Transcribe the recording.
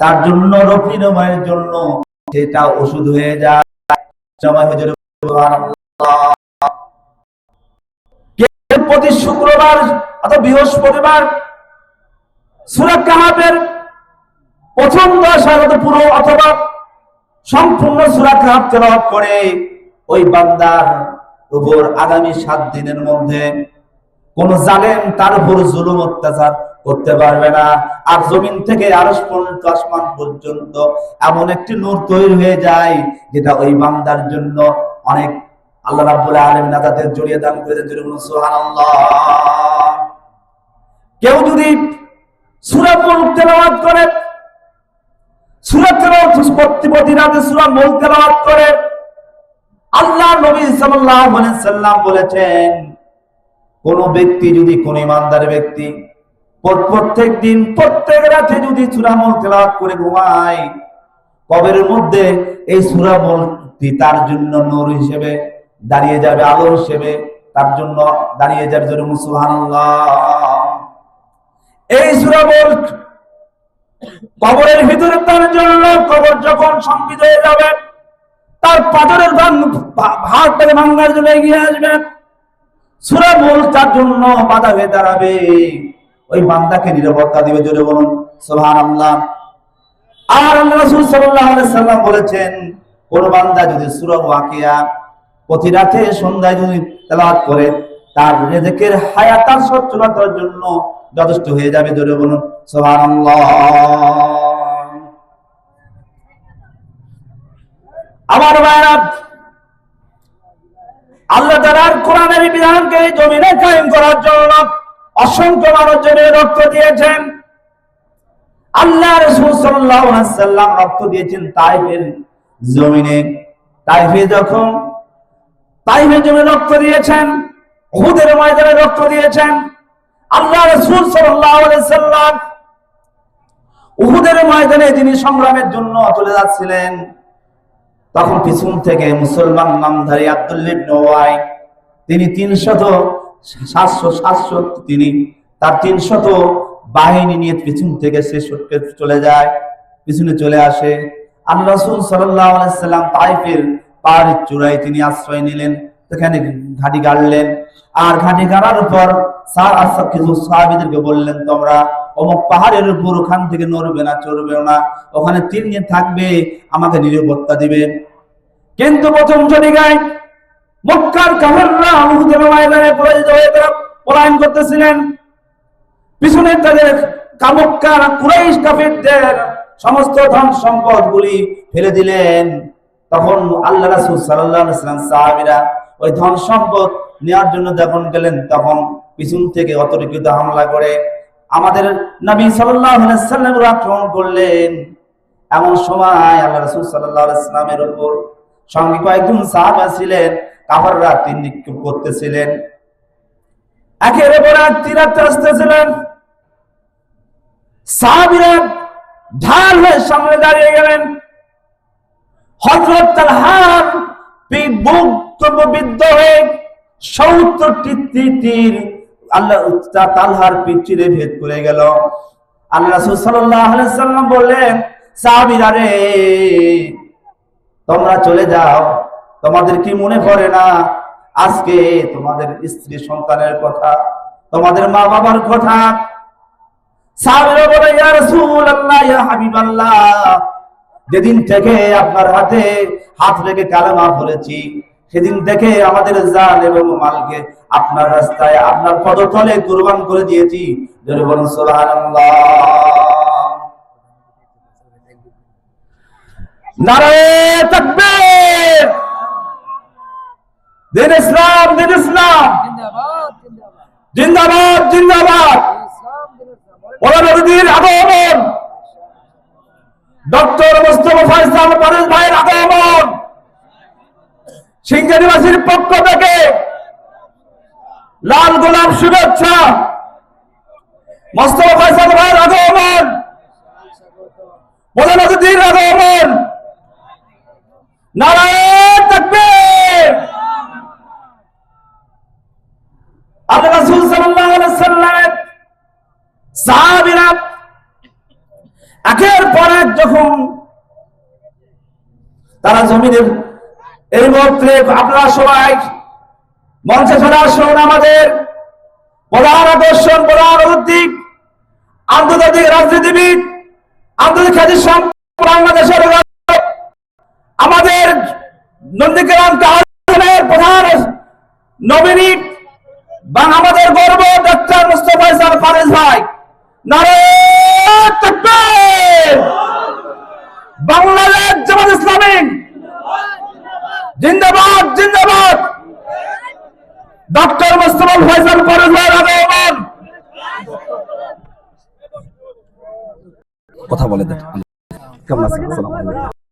তার জন্য রফিনময়ের জন্য সেটা ওষুধ হয়ে যায়। সময় হয়ে প্রতি শুক্রবার অথবা বৃহস্পতিবার সুরা কাহাবের প্রথম দশ পুরো অথবা সম্পূর্ণ সুরা কাহাব তেলাওয়াত করে ওই বান্দার উপর আগামী সাত দিনের মধ্যে কোন জালেম তার উপর জুলুম, অত্যাচার করতে পারবে না। আর জমিন থেকে আরস পর্যন্ত, আসমান পর্যন্ত এমন একটি নূর তৈরি হয়ে যায়, যেটা ওই বান্দার জন্য অনেক আল্লাহ রাব্বুল আলামিন তাদের জড়িয়ে দান করে দেন বলুন, সুবহানাল্লাহ। কেউ যদি সূরা মুলক তেলাওয়াত করে, সূরা তেলাওয়াত প্রতি প্রতি রাতে সূরা মুলক তেলাওয়াত করে, আল্লাহ নবী সাল্লাল্লাহু আলাইহি সাল্লাম বলেছেন, কোন ব্যক্তি যদি, কোন ইমানদার ব্যক্তি প্রত্যেক দিন প্রত্যেক রাতে যদি সূরামল তেলাওয়াত করে ঘুমায় কবের মধ্যে এই সূরামলটি তার জন্য নূর হিসেবে দাঁড়িয়ে যাবে, আলো হিসেবে তার জন্য দাঁড়িয়ে যাবে বলুন এই সূরামল কবরের ভিতরে তার জন্য কবর যখন সংগীত হয়ে যাবে, তার পাথরের ভাগটাকে ভাঙার জন্য এগিয়ে আসবে। সুরা মূল তার জন্য বাধা হয়ে দাঁড়াবে। ওই বান্দাকে নিরাপত্তা দিবে, জোরে বলুন সোহান আল্লাহ আর আল্লাহ রাসূল সাল্লাল্লাহু আলাইহি সাল্লাম বলেছেন, কোন বান্দা যদি সূরা ওয়াকিয়া প্রতি রাতে সন্ধ্যায় যদি তেলাওয়াত করে, তার রিজকের হায়াত তার সচ্ছলতার জন্য যথেষ্ট হয়ে যাবে, জোরে বলুন, সুবহানাল্লাহ। আমার ভাইরা, আল্লাহ তাআলার কোরআনের বিধানকে জমিনে কায়েম করার জন্য অসংখ্য মানুষ জমিনে রক্ত দিয়েছেন। আল্লাহ রক্ত দিয়েছেন তাইফের জমিনে। তাইফে যখন, তাইফের রক্ত দিয়েছেন, উহুদের ময়দানে রক্ত দিয়েছেন আল্লাহ রাসূল উহুদের ময়দানে যিনি সংগ্রামের জন্য চলে যাচ্ছিলেন, তখন পিছন থেকে মুসলমান নামধারী আব্দুল্লিব নোয়াই তিনি তিনশত সাতশো সাতশো তিনি তার তিনশত বাহিনী নিয়ে পিছন থেকে সে সটকে চলে যায়, পিছনে চলে আসে। আল্লাহ রাসূল সাল্লাম তাইফের পাহাড়ের চূড়ায় তিনি আশ্রয় নিলেন, সেখানে ঘাঁটি গাড়লেন। আর ঘাঁটি গাড়ার পর কিছু সাহাবীদেরকে বললেন, তোমরা অমুক পাহাড়ের উপর ওখান থেকে নড়বে না চড়বে না। ওখানে তিন দিন থাকবে, আমাকে নিরাপত্তা দিবে। কিন্তু প্রথম জটিকায় মক্কার কাফেররা উহুদের ময়দানে পরাজিত হয়ে তারা পলায়ন করতেছিলেন। পিছনে তাদের কামক্কার কুরাইশ কাফেরদের সমস্ত ধন সম্পদ গুলি ফেলে দিলেন। তখন আল্লাহ রাসূল সাল্লাম সাহাবীরা ওই ধন সম্পদ নেওয়ার জন্য যখন গেলেন তখন পিছন থেকে অতর্কিত হামলা করে আমাদের নবী আলাইহি আক্রমণ করলেন। এমন সময় আল্লাহ রাসূল সাল্লাল্লাহু আলাইহি সাল্লামের উপর সঙ্গে কয়েকজন সাহাবা ছিলেন। কাফাররা তীর নিক্ষেপ করতেছিলেন। একের উপর এক তীর আসতেছিলেন। সাহাবীরা ঢাল হয়ে সামনে দাঁড়িয়ে গেলেন। হযরত তালহার বিদ্ধ হয়ে সত্তরটি তীর- তীর আল্লাহ তালহার পিছিয়ে ভেদ করে গেল। আল্লাহ সাল্লাম বললেন, সাহাবীরা রে, তোমরা চলে যাও। তোমাদের কি মনে পড়ে না? আজকে তোমাদের স্ত্রী সন্তানের কথা, তোমাদের মা বাবার কথা। যেদিন থেকে আপনার হাতে হাত রেখে কালেমা পড়েছি, সেদিন থেকে আমাদের জান এবং মালকে আপনার রাস্তায়, আপনার পদতলে কুরবান করে দিয়েছি। নারায়ে তাকবীর! দিন ইসলাম দিন ইসলাম। জিন্দাবাদ জিন্দাবাদ। ইসলাম ইসলাম পরবর্তীর আগমন। ডক্টর মোস্তফা ফয়সাল পরেশ ভাইয়ের আগমন। সিংহানিবাসীর পক্ষ থেকে লাল গোলাপ শুভেচ্ছা। মোস্তফা ফয়সাল ভাইয়ের আগমন। প্রধান অতিথির আগমন। নারায়ণ তাকবীর আল্লাহ রাসূল সাল্লাল্লাহু আলাইহি সাল্লাম একের পর এক যখন তারা জমিনে এই মুহূর্তে আপনারা সবাই মঞ্চে চলে আসুন আমাদের প্রধান আকর্ষণ, প্রধান অতিথি আন্তর্জাতিক রাজনীতিবিদ, আন্তর্জাতিক খ্যাতি বাংলাদেশের আমাদের নন্দীগ্রাম কাহার প্রধান নমিনি বা আমাদের গর্ব ডক্টর মুস্তফা ইসলাম ফারেজ ভাই নারে তাকবীর! বাংলাদেশ জামাত ইসলামী। জিন্দাবাদ জিন্দাবাদ। ডক্টর মুস্তফা ফয়সাল ফারেজ ভাই আগমন কথা বলে দেন কেমন আছেন? আসসালামু আলাইকুম।